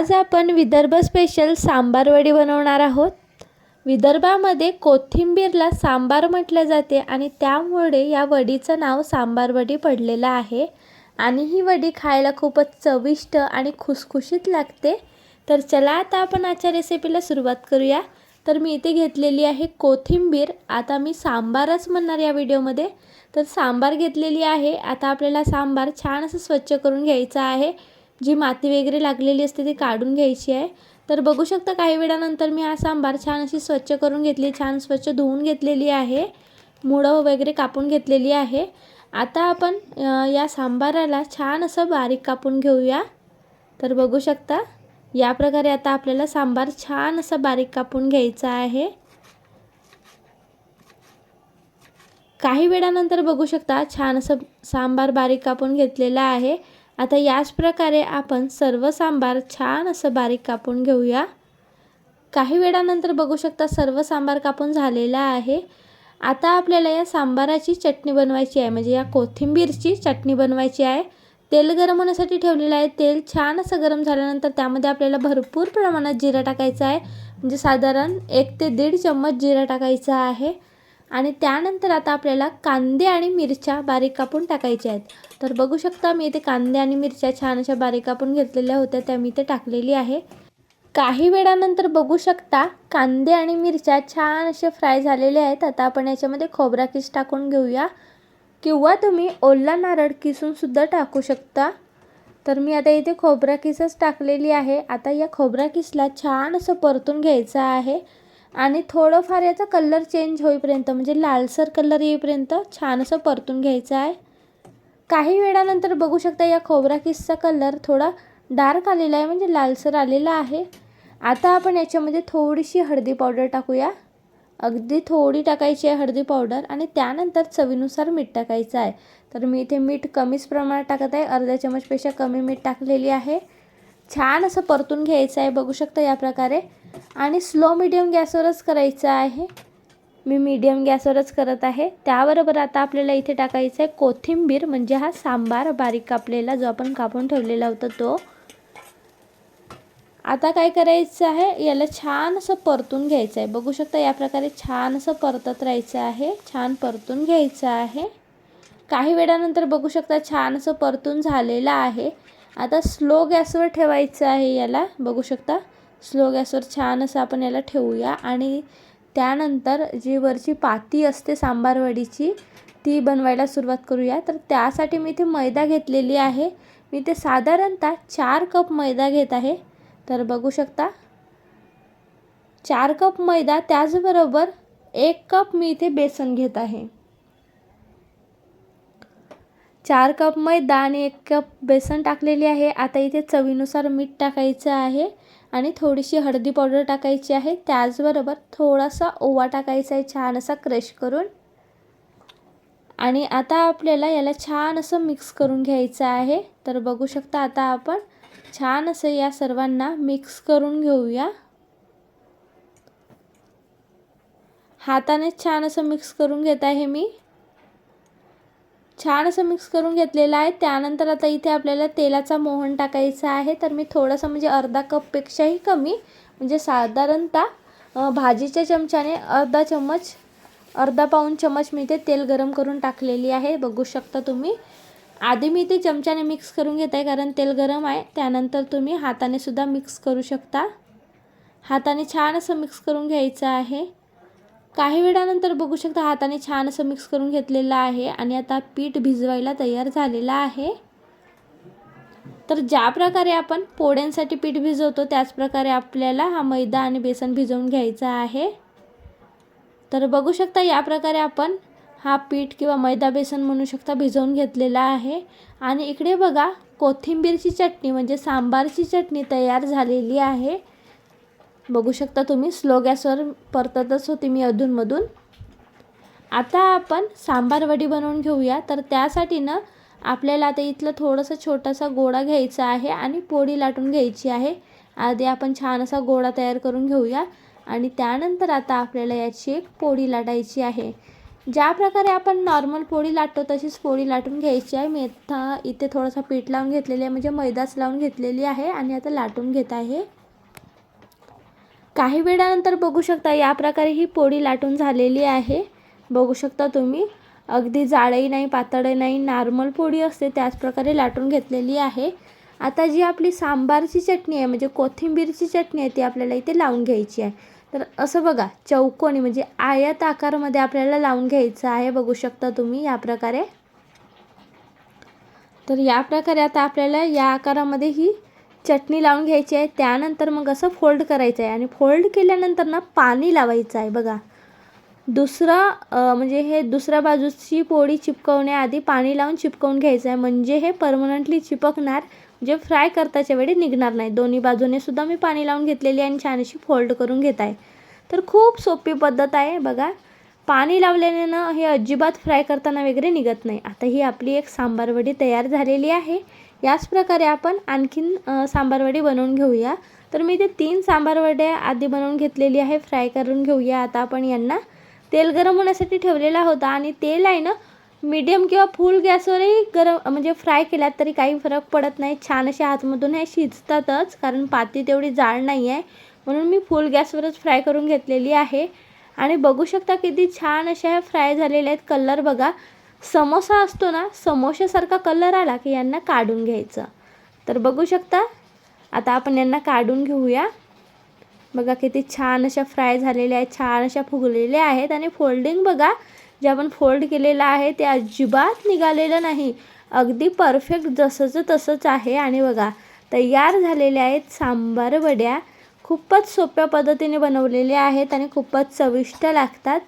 आज आपण विदर्भ स्पेशल सांबारवडी बनवणार आहोत. विदर्भामध्ये कोथिंबीरला सांबार म्हटले जाते आणि त्यामुळे या वडीचं नाव सांबारवडी पडलेलं आहे. आणि ही वडी खायला खूपच चविष्ट आणि खुसखुशीत लागते. तर चला आता आपण आजच्या रेसिपीला सुरुवात करूया. तर मी इथे घेतलेली आहे कोथिंबीर. आता मी सांबारच म्हणणार या व्हिडिओमध्ये तर सांबार घेतलेली आहे. आता आपल्याला सांबार छान असं स्वच्छ करून घ्यायचं आहे. जी माती वगैरे लागलेली असते ती काढून घ्यायची आहे. तर बघू शकता काही वेळानंतर मी हा सांबार छान अशी स्वच्छ करून घेतली छान स्वच्छ धुवून घेतलेली आहे. मुळं वगैरे कापून घेतलेली आहे. आता आपण या सांबाराला छान असं बारीक कापून घेऊया. तर बघू शकता या प्रकारे आता आपल्याला सांबार छान असं बारीक कापून घ्यायचा आहे. काही वेळानंतर बघू शकता छान असं सांबार बारीक कापून घेतलेला आहे. आता याच प्रकारे आपण सर्व सांबार छान असं बारीक कापून घेऊया. काही वेळानंतर बघू शकता सर्व सांबार कापून झालेला आहे. आता आपल्याला या सांबाराची चटणी बनवायची आहे. म्हणजे या कोथिंबीरची चटणी बनवायची आहे. तेल गरम होण्यासाठी ठेवलेलं आहे. तेल छान असं गरम झाल्यानंतर त्यामध्ये आपल्याला भरपूर प्रमाणात जिरा टाकायचा आहे. म्हणजे साधारण एक ते दीड चम्मच जिरा टाकायचा आहे. आणि त्यानंतर आता आपल्याला कांदे आणि मिरच्या बारीक कापून टाकायच्या आहेत. तर बघू शकता मी इथे कांदे आणि मिरच्या छान अशा बारीक कापून घेतलेल्या होत्या त्या मी इथे टाकलेली आहे. काही वेळानंतर बघू शकता कांदे आणि मिरच्या छान असे फ्राय झालेले आहेत. आता आपण याच्यामध्ये खोबरा किस टाकून घेऊया. किंवा तुम्ही ओला नारळ किसूनसुद्धा टाकू शकता. तर मी आता इथे खोबरा किसच टाकलेली आहे. आता या खोबरा किसला छान असं परतून घ्यायचं आहे. आणि थोडंफार याचा कलर चेंज होईपर्यंत म्हणजे लालसर कलर येईपर्यंत छान असं परतून घ्यायचं आहे. काही वेळानंतर बघू शकता या खोबरा किसचा कलर थोडा डार्क आलेला आहे म्हणजे लालसर आलेला आहे. आता आपण याच्यामध्ये थोडीशी हळदी पावडर टाकूया. अगदी थोडी टाकायची आहे हळदी पावडर आणि त्यानंतर चवीनुसार मीठ टाकायचं आहे. तर मी इथे मीठ कमीच प्रमाणात टाकत आहे. अर्ध्या चमचपेक्षा कमी मीठ टाकलेली आहे. छान असं परतून घ्यायचं आहे बघू शकता या प्रकारे. आणि स्लो मिडियम गॅसवरच करायचं आहे. मी मीडियम गॅसवरच करत आहे. त्याबरोबर आता आपल्याला इथे टाकायचं आहे कोथिंबीर म्हणजे हा सांबार बारीक कापलेला जो आपण कापून ठेवलेला होता तो. आता काय करायचं आहे याला छान असं परतून घ्यायचं आहे. बघू शकता या प्रकारे छान असं परतत राहायचं आहे. छान परतून घ्यायचं आहे. काही वेळानंतर बघू शकता छान असं परतून झालेलं आहे. आता स्लो गॅसवर ठेवायचं आहे याला. बघू शकता? स्लो गॅसवर छान असं आपण याला ठेवूया. आणि त्यानंतर जी वरची पाती असते सांबारवडीची ती बनवायला सुरुवात करूया. तर त्यासाठी मी इथे मैदा घेतलेली आहे. मी ते साधारणतः चार कप मैदा घेत आहे. तर बघू शकता? चार कप मैदा त्याचबरोबर एक कप मी इथे बेसन घेत आहे. चार कप मैदा आणि एक कप बेसन टाकलेली आहे. आता इथे चवीनुसार मीठ टाकायचं आहे आणि थोडीशी हळदी पावडर टाकायची आहे. त्याचबरोबर थोडासा ओवा टाकायचा आहे छान असा क्रश करून. आणि आता आपल्याला याला छान असं मिक्स करून घ्यायचं आहे. तर बघू शकता आता आपण छान असं या सर्वांना मिक्स करून घेऊया. हाताने छान असं मिक्स करून घेत आहे मी. छान असं मिक्स करून घेतलेलं आहे. त्यानंतर आता इथे आपल्याला तेलाचा मोहन टाकायचा आहे. तर मी थोडंसं म्हणजे अर्धा कपपेक्षाही कमी म्हणजे साधारणतः भाजीच्या चमच्याने अर्धा चम्मच अर्धा पाऊन चम्मच मी ते तेल गरम करून टाकलेली आहे. बघू शकता तुम्ही. आधी मी ते चमच्याने मिक्स करून घेत आहे कारण तेल गरम आहे. त्यानंतर तुम्ही हाताने सुद्धा मिक्स करू शकता. हाताने छान असं मिक्स करून घ्यायचं आहे. काही वेळानंतर बघू शकता हाताने छान असं मिक्स करून घेतलेलं आहे आणि आता पीठ भिजवायला तयार झालेलं आहे. तर ज्या प्रकारे आपण पोळ्यांसाठी पीठ भिजवतो त्याचप्रकारे आपल्याला हा मैदा आणि बेसन भिजवून घ्यायचा आहे. तर बघू शकता या प्रकारे आपण हा पीठ किंवा मैदा बेसन म्हणू शकता भिजवून घेतलेला आहे. आणि इकडे बघा कोथिंबीरची चटणी म्हणजे सांबारची चटणी तयार झालेली आहे. बघू शकता तुम्ही. स्लो गॅसवर परततच होती मी अधूनमधून. आता आपण सांबार वडी बनवून घेऊया. तर त्यासाठी ना आपल्याला आता इथलं थोडंसं छोटासा गोळा घ्यायचा आहे आणि पोळी लाटून घ्यायची आहे. आधी आपण छान असा गोळा तयार करून घेऊया. आणि त्यानंतर आता आपल्याला याची एक पोळी लाटायची आहे. ज्या प्रकारे आपण नॉर्मल पोळी लाटतो तशीच पोळी लाटून घ्यायची आहे. मी आता इथे थोडासा पीठ लावून घेतलेली आहे. म्हणजे मैदाच लावून घेतलेली आहे आणि आता लाटून घेत आहे. काही वेळानंतर बघू शकता या प्रकारे ही पोळी लाटून झालेली आहे. बघू शकता तुम्ही. अगदी जाडही नाही पातळही नाही नॉर्मल पोळी असते त्याच प्रकारे लाटून घेतलेली आहे. आता जी आपली सांबारची चटणी आहे म्हणजे कोथिंबीरची चटणी आहे ती आपल्याला इथे लावून घ्यायची आहे. तर असं बघा चौकोनी म्हणजे आयत आकारमध्ये आपल्याला लावून घ्यायचं आहे बघू शकता तुम्ही या प्रकारे. तर या प्रकारे आता आपल्याला या आकारामध्ये ही चटणी लावून घ्यायची आहे. त्यानंतर मग असं फोल्ड करायचं आहे. आणि फोल्ड केल्यानंतर ना पाणी लावायचं आहे. बघा. दुसरं म्हणजे हे दुसऱ्या बाजूची पोळी चिपकवण्याआधी पाणी लावून चिपकवून घ्यायचं आहे. म्हणजे हे परमनंटली चिपकणार म्हणजे फ्राय करताच्या वेळी निघणार नाही. दोन्ही बाजूने सुद्धा मी पाणी लावून घेतलेली आहे आणि छान अशी फोल्ड करून घेत आहे. तर खूप सोपी पद्धत आहे. बघा. पाणी लावल्याने ना हे अजिबात फ्राय करताना वगैरे निघत नाही. आता ही आपली एक सांबारवडी तयार झालेली आहे. याच प्रकारे आपण आणखीन सांबारवडी बनवून घेऊया. तर मी ते तीन सांबारवड्या आधी बनवून घेतलेली आहे फ्राय करून घेऊया. आता आपण यांना तेल गरम होण्यासाठी ठेवलेला होता आणि तेल आहे ना मीडियम किंवा फुल गॅसवरही गरम म्हणजे फ्राय केल्यात तरी काही फरक पडत नाही. छान असे आतमधून हे शिजतातच कारण पाती तेवढी जाड नाही आहे म्हणून मी फुल गॅसवरच फ्राय करून घेतलेली आहे. आणि बघू शकता किती छान अशा ह्या फ्राय झालेल्या आहेत कलर बघा. समोसा असतो ना समोशासारखा कलर आला की यांना काढून घ्यायचं. तर बघू शकता आता आपण यांना काढून घेऊया. बघा किती छान अशा फ्राय झालेल्या आहेत छान अशा फुगलेल्या आहेत आणि फोल्डिंग बघा जे आपण फोल्ड केलेलं आहे ते अजिबात निघालेलं नाही. अगदी परफेक्ट जसंचं तसंच आहे आणि बघा तयार झालेल्या आहेत सांबार वड्या. खूपच सोप्या पद्धतीने बनवलेले आहेत आणि खूपच चविष्ट लागतात.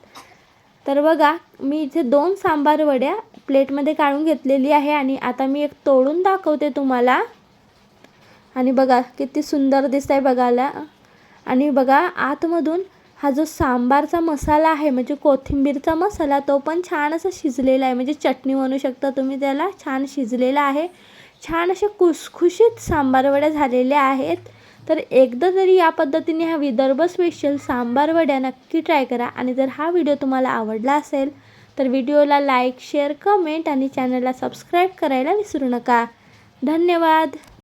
तर बघा मी इथे दोन सांबार वड्या प्लेटमध्ये काढून घेतलेली आहे आणि आता मी एक तोडून दाखवते तुम्हाला. आणि बघा किती सुंदर दिसत आहे बघायला. आणि बघा आतमधून हा जो सांबारचा मसाला आहे म्हणजे कोथिंबीरचा मसाला तो पण छान असा शिजलेला आहे. म्हणजे चटणी म्हणू शकता तुम्ही त्याला छान शिजलेला आहे. छान असे खुसखुशीत सांबारवड्या झालेल्या आहेत. तर एकदा तरी या पद्धतीने हा विदर्भ स्पेशल सांबार वड्या नक्की ट्राय करा. आणि जर हा व्हिडिओ तुम्हाला आवडला असेल तर व्हिडिओला लाईक शेअर कमेंट आणि चॅनलला सबस्क्राईब करायला विसरू नका. धन्यवाद.